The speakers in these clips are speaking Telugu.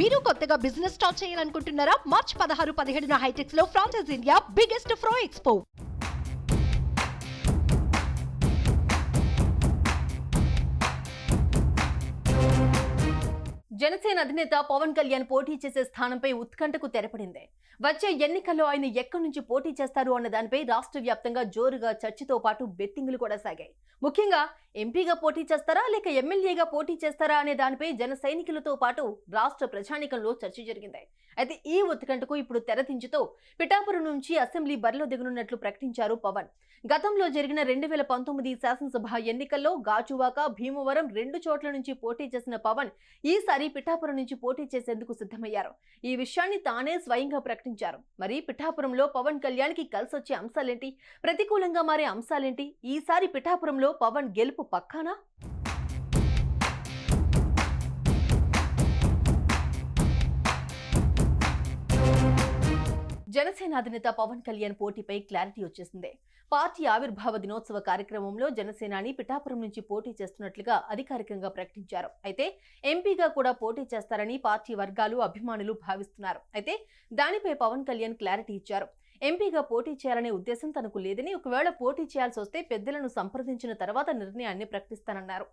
మీరు కొత్తగా బిజినెస్ స్టార్ట్ చేయాలనుకుంటున్నారా? మార్చ్ పదహారు పదిహేడున హైటెక్స్లో ఫ్రాన్సెస్ ఇండియా బిగ్గెస్ట్ ఫ్రో ఎక్స్పో జనసేన అధినేత పవన్ కళ్యాణ్ పోటీ చేసే స్థానంపై ఉత్కంఠకు తెరపడింది. వచ్చే ఎన్నికల్లో ఆయన ఎక్కడి నుంచి పోటీ చేస్తారు అన్న దానిపై రాష్ట్ర వ్యాప్తంగా జోరుగా చర్చతో పాటు బెట్టింగులు కూడా సాగాయి. ముఖ్యంగా ఎంపీగా పోటీ చేస్తారా లేక ఎమ్మెల్యేగా పోటీ చేస్తారా అనే దానిపై జన సైనికులతో పాటు రాష్ట్ర ప్రజానికంలో చర్చ జరిగింది. అయితే ఈ ఉత్కంఠకు ఇప్పుడు తెరతించుతో పిఠాపురం నుంచి అసెంబ్లీ బరిలో దిగనున్నట్లు ప్రకటించారు పవన్. గతంలో జరిగిన రెండు వేల పంతొమ్మిది శాసనసభ ఎన్నికల్లో గాజువాక భీమవరం రెండు చోట్ల నుంచి పోటీ చేసిన పవన్ ఈసారి పిఠాపురం నుంచి పోటీ చేసేందుకు సిద్ధమయ్యారు. ఈ విషయాన్ని తానే స్వయంగా ప్రకటించారు. మరి పిఠాపురంలో పవన్ కళ్యాణ్కి కలిసొచ్చే అంశాలేంటి? ప్రతికూలంగా మారే అంశాలేంటి? ఈసారి పిఠాపురంలో పవన్ గెలుపు పక్కానా? జనసేన అధినేత పవన్ కళ్యాణ్ పోటీపై క్లారిటీ వచ్చేసింది. పార్టీ ఆవిర్భావ దినోత్సవ కార్యక్రమంలో జనసేనాని పిఠాపురం నుంచి పోటీ చేస్తున్నట్లుగా అధికారికంగా ప్రకటించారు. అయితే ఎంపీగా కూడా పోటీ చేస్తారని పార్టీ వర్గాలు అభిమానులు భావిస్తున్నారు. అయితే దానిపై పవన్ కళ్యాణ్ క్లారిటీ ఇచ్చారు. ఎంపీగా పోటీ చేయాలనే ఉద్దేశం తనకు లేదని ఒకవేళ పోటీ చేయాల్సి వస్తే పెద్దలను సంప్రదించిన తర్వాత నిర్ణయాన్ని ప్రకటిస్తానన్నారు.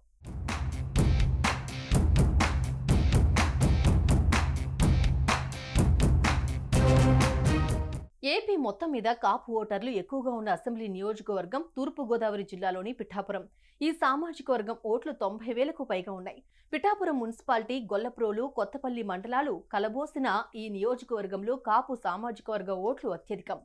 ఏపీ మొత్తం మీద కాపు ఓటర్లు ఎక్కువగా ఉన్న అసెంబ్లీ నియోజకవర్గం తూర్పు గోదావరి జిల్లాలోని పిఠాపురం. ఈ సామాజిక వర్గం ఓట్లు తొంభై వేలకు పైగా ఉన్నాయి. పిఠాపురం మున్సిపాలిటీ గొల్లప్రోలు కొత్తపల్లి మండలాలు కలబోసిన ఈ నియోజకవర్గంలో కాపు సామాజిక వర్గ ఓట్లు అత్యధికం.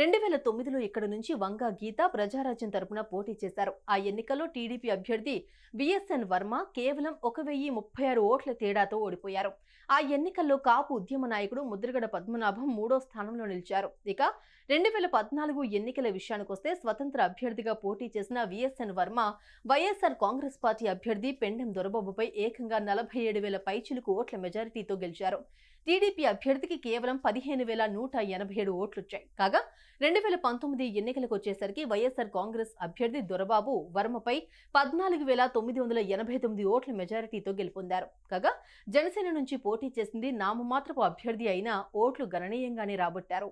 రెండు వేల తొమ్మిదిలో ఇక్కడ నుంచి వంగ గీత ప్రజారాజ్యం తరపున పోటీ చేశారు. ఆ ఎన్నికల్లో టీడీపీ అభ్యర్థి విఎస్ఎన్ వర్మ కేవలం ఒక వెయ్యి ముప్పై ఆరు ఓట్ల తేడాతో ఓడిపోయారు. ఆ ఎన్నికల్లో కాపు ఉద్యమ నాయకుడు ముద్రగడ పద్మనాభం మూడో స్థానంలో నిలిచారు. ఇక రెండు వేల పద్నాలుగు ఎన్నికల విషయానికొస్తే స్వతంత్ర అభ్యర్థిగా పోటీ చేసిన VSN Varma YSR Congress party అభ్యర్థి పెండెం దొరబాబుపై ఏకంగా నలభై ఏడు వేల పైచిలుకు ఓట్ల మెజారిటీతో గెలిచారు. టీడీపీ అభ్యర్థికి కేవలం పదిహేను వేల నూట ఎనభై ఏడు ఓట్లొచ్చాయి. కాగా రెండు వేల పంతొమ్మిది ఎన్నికలకు వచ్చేసరికి వైఎస్ఆర్ కాంగ్రెస్ అభ్యర్థి దొరబాబు వర్మపై పద్నాలుగు వేల తొమ్మిది వందల ఎనభై తొమ్మిది ఓట్ల మెజారిటీతో గెలుపొందారు. కాగా జనసేన నుంచి పోటీ చేసింది నామమాత్రపు అభ్యర్థి అయినా ఓట్లు గణనీయంగానే రాబట్టారు.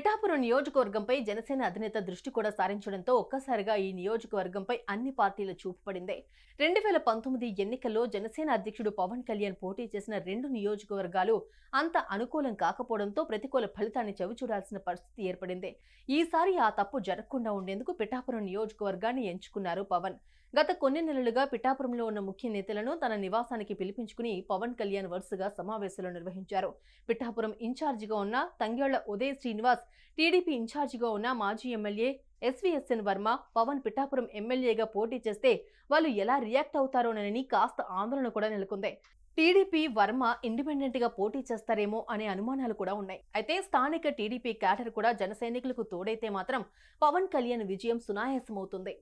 పిఠాపురం నియోజకవర్గంపై జనసేన అధినేత దృష్టి కూడా సారించడంతో ఒక్కసారిగా ఈ నియోజకవర్గంపై అన్ని పార్టీల చూపు పడింది. రెండు వేల పంతొమ్మిది ఎన్నికల్లో జనసేన అధ్యక్షుడు పవన్ కళ్యాణ్ పోటీ చేసిన రెండు నియోజకవర్గాలు అంత అనుకూలం కాకపోవడంతో ప్రతికూల ఫలితాన్ని చవిచూడాల్సిన పరిస్థితి ఏర్పడింది. ఈసారి ఆ తప్పు జరగకుండా ఉండేందుకు పిఠాపురం నియోజకవర్గాన్ని ఎంచుకున్నారు పవన్. గత కొన్ని నెలలుగా పిఠాపురంలో ఉన్న ముఖ్య నేతలను తన నివాసానికి పిలిపించుకుని పవన్ కళ్యాణ్ వరుసగా సమావేశాలు నిర్వహించారు. పిఠాపురం ఇన్ఛార్జిగా ఉన్న తంగేళ్ళ ఉదయ్ శ్రీనివాస్ టీడీపీ ఇన్ఛార్జిగా ఉన్న మాజీ ఎమ్మెల్యే ఎస్వీఎస్ఎన్ వర్మ పవన్ పిఠాపురం ఎమ్మెల్యేగా పోటీ చేస్తే వాళ్ళు ఎలా రియాక్ట్ అవుతారోనని కాస్త ఆందోళన కూడా నెలకొంది. టీడీపీ వర్మ ఇండిపెండెంట్గా పోటీ చేస్తారేమో అనే అనుమానాలు కూడా ఉన్నాయి. అయితే స్థానిక టీడీపీ క్యాడర్ కూడా జన సైనికులకు తోడైతే మాత్రం పవన్ కళ్యాణ్ విజయం సునాయాసమవుతుంది.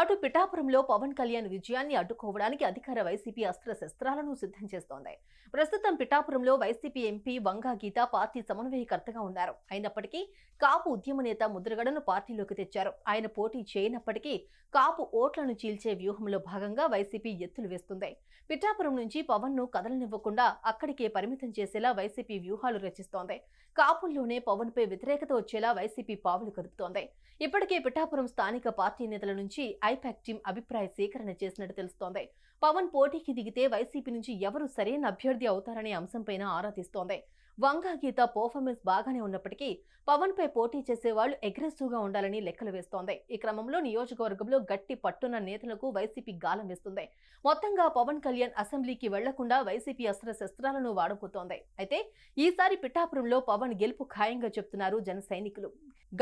అటు పిఠాపురంలో పవన్ కళ్యాణ్ విజయాన్ని అడ్డుకోవడానికి అధికార వైసీపీ అస్త్ర శస్త్రాలను సిద్ధం చేస్తోంది. ప్రస్తుతం పిఠాపురంలో YCP MP Vanga Geetha party సమన్వయకర్తగా ఉన్నారు. అయినప్పటికీ కాపు ఉద్యమ నేత ముద్రగడను పార్టీలోకి తెచ్చారు. ఆయన పోటీ చేయనప్పటికీ కాపు ఓట్లను చీల్చే వ్యూహంలో భాగంగా వైసీపీ ఎత్తులు వేస్తుంది. పిఠాపురం నుంచి పవన్ను కదలనివ్వకుండా అక్కడికే పరిమితం చేసేలా వైసీపీ వ్యూహాలు రచిస్తోంది. కాపుల్లోనే పవన్ పై వ్యతిరేకత వచ్చేలా వైసీపీ పావులు కదుపుతోంది. ఇప్పటికే పిఠాపురం స్థానిక పార్టీ నేతల నుంచి ఐపాక్ టీం అభిప్రాయ సేకరణ చేసినట్టు తెలుస్తోంది. పవన్ పోటీకి దిగితే వైసీపీ నుంచి ఎవరు సరైన అభ్యర్థి అవుతారనే అంశంపైన ఆరా తీస్తోంది. వంగా గీత పర్ఫార్మెన్స్ బాగానే ఉన్నప్పటికీ పవన్ పై పోటీ చేసేవాళ్ళు అగ్రెసివ్గా ఉండాలని లెక్కలు వేస్తోంది. ఈ క్రమంలో నియోజకవర్గంలో గట్టి పట్టున్న నేతలకు వైసీపీ గాలం వేస్తుంది. మొత్తంగా పవన్ కళ్యాణ్ అసెంబ్లీకి వెళ్ళకుండా వైసీపీ అస్త్ర శస్త్రాలను వాడబోతోంది. అయితే ఈసారి పిఠాపురంలో పవన్ గెలుపు ఖాయంగా చెప్తున్నారు జన సైనికులు.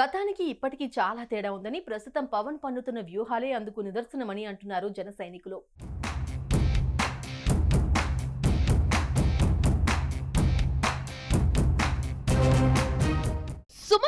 గతానికి ఇప్పటికీ చాలా తేడా ఉందని ప్రస్తుతం పవన్ పన్నుతున్న వ్యూహాలే అందుకు నిదర్శనమని అంటున్నారు జన సైనికులు.